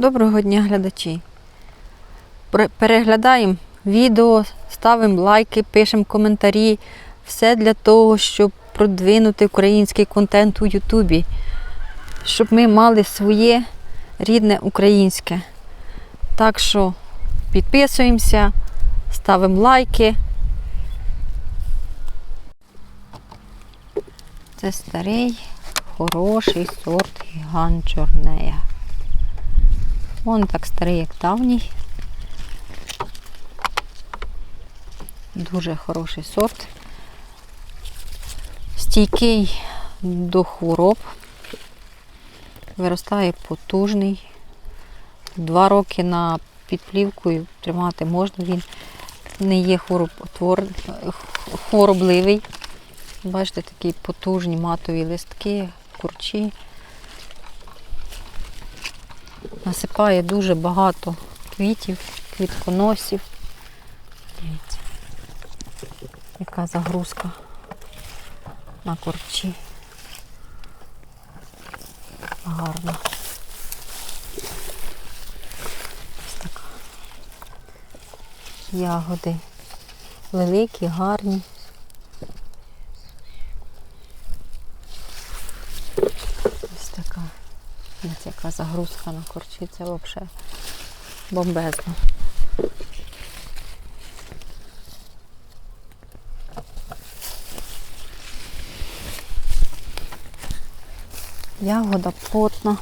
Доброго дня, глядачі. Переглядаємо відео, ставимо лайки, пишемо коментарі. Все для того, щоб продвинути український контент у Ютубі, щоб ми мали своє рідне українське. Так що підписуємося, ставимо лайки. Це старий, хороший сорт гігант чорнея. Вон так старий, як давній. Дуже хороший сорт. Стійкий до хвороб. Виростає потужний. Два роки на підплівкою тримати можна. Він не є хвороботвор... хворобливий. Бачите, такі потужні матові листки, курчі. Насипає дуже багато квітів, квітконосів. Дивіться, яка загрузка на корчі. Гарно. Ось така. Ягоди великі, гарні. Ось така. Ось яка загрузка на корчі, це взагалі бомбезно. Ягода плотна.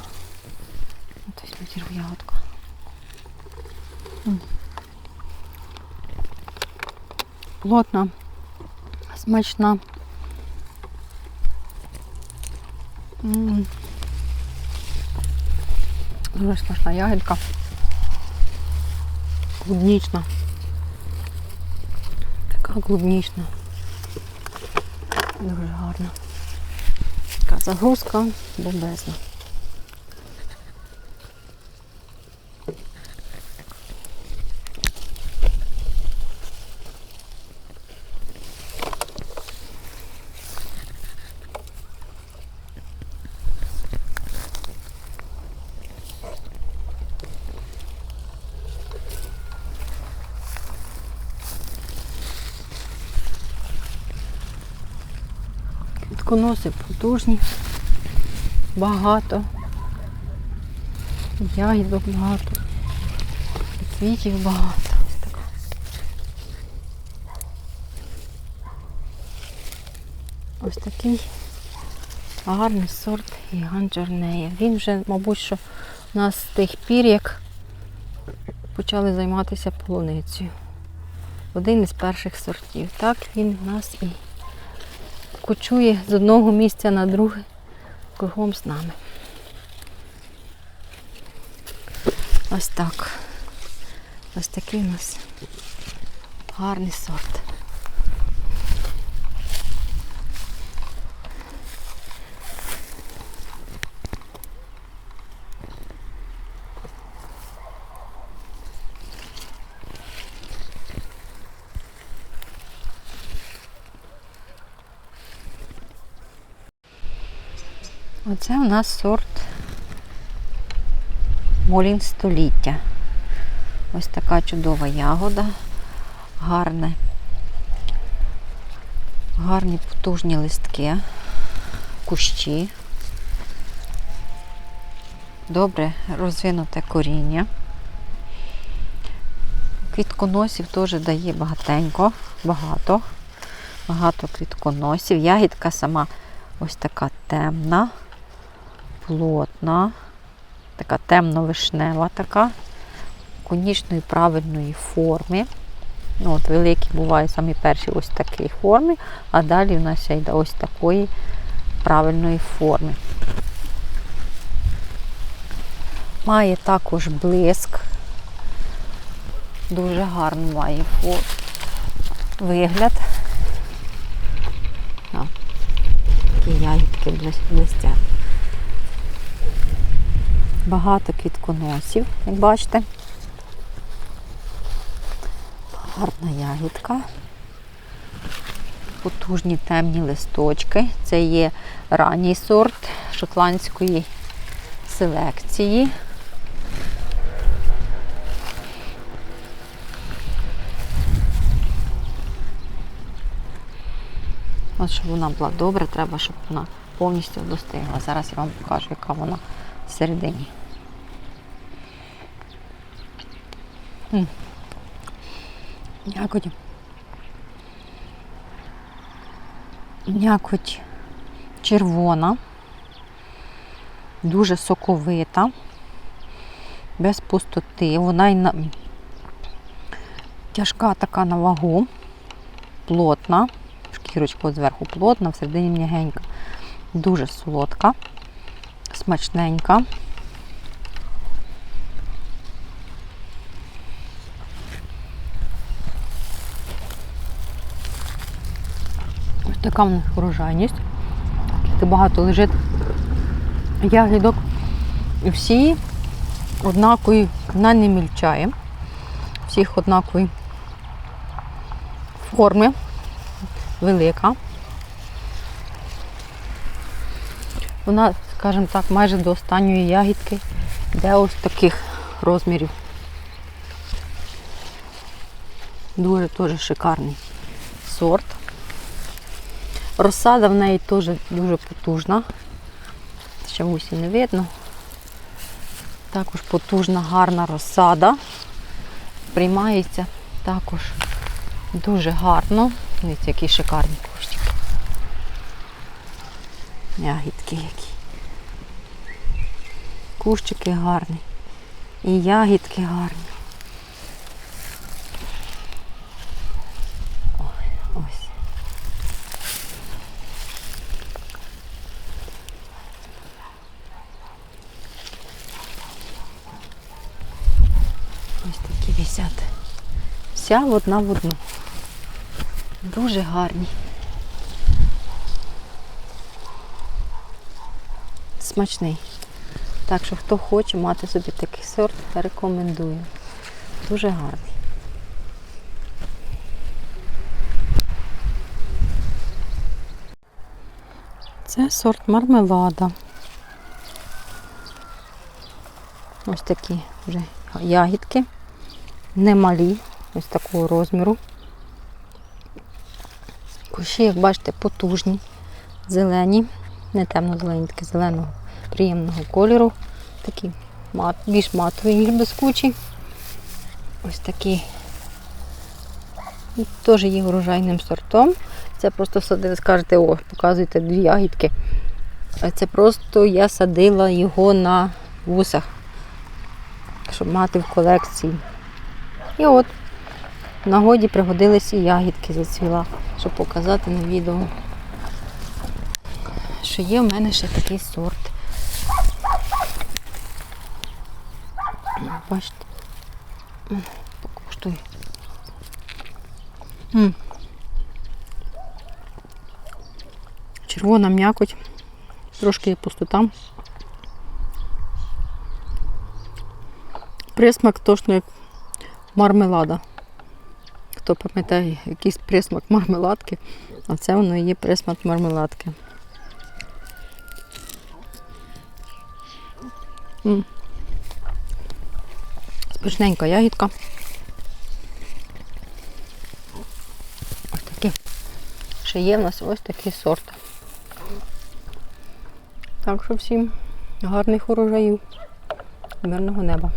От візьму тірву ягодку. М. Плотна, смачна. М. Дуже смачна ягідка. Клубнічна. Така клубнічна. Дуже гарна. Така загрузка бомбезна. Квітконоси потужні, багато, ягідок багато, і квітів багато. Ось такий гарний сорт гігант Джорнея. Він вже, мабуть, що у нас з тих пір, як почали займатися полуницею. Один із перших сортів. Так він у нас і кочує з одного місця на друге кругом з нами. Ось так. Ось такий у нас гарний сорт. Оце у нас сорт Молін століття. Ось така чудова ягода, гарне, гарні потужні листки, кущі, добре розвинуте коріння. Квітконосів теж дає багатенько, багато, багато квітконосів. Ягідка сама ось така темна плотна, така темно-вишнева, така, конічної правильної форми. Ну, от Великі бувають самі перші ось такої форми, а далі в нас йде ось такої правильної форми. Має також блиск, дуже гарно має вигляд. О, Такі ягідки блистять багато квітконосів, як бачите. Гарна ягідка. Потужні темні листочки. Це є ранній сорт шотландської селекції. От щоб вона була добре, треба, щоб вона повністю достигла. Зараз я вам покажу, яка вона всередині. М'якоть. М'якоть червона, дуже соковита, без пустоти. Вона й на... тяжка така на вагу, плотна, шкірочка зверху плотна, всередині м'ягенька, дуже солодка, смачненька. Така в них урожайність. Багато лежить ягідок. Всі однакові, вона не мільчає. Всіх однакові форми, велика. Вона, скажімо так, майже до останньої ягідки йде ось таких розмірів. Дуже теж шикарний сорт. Розсада в неї теж дуже потужна. Ще усі не видно. Також потужна, гарна розсада. Приймається також дуже гарно. Дивіться, які шикарні кущики. Ягідки які. Кущики гарні. І ягідки гарні. Ой. Ось висять. Вся одна в одну. Дуже гарні. Смачний. Так що хто хоче мати собі такий сорт, рекомендую. Дуже гарний. Це сорт мармелада. Ось такі вже ягідки. Немалі, ось такого розміру. Кущі, як бачите, потужні, зелені, не темно-зелені, такі зеленого, приємного кольору. Такі мат, більш матові, ніж блискучі. Ось такі. І Теж є урожайним сортом. Це просто садили, скажете, о, показуєте дві ягідки. Це просто я садила його на вусах, щоб мати в колекції. І от нагоді пригодились і ягідки зацвіла, щоб показати на відео. Що є в мене ще такий сорт. Бачите. Покуштуй. Червона м'якоть, трошки пустота. Присмак точно як мармелада. Хто пам'ятає якийсь присмак мармеладки, а це воно і є присмак мармеладки. М. Смачненька ягідка. Ось такі. Ще є в нас ось такий сорт. Так що всім гарних урожаїв, мирного неба.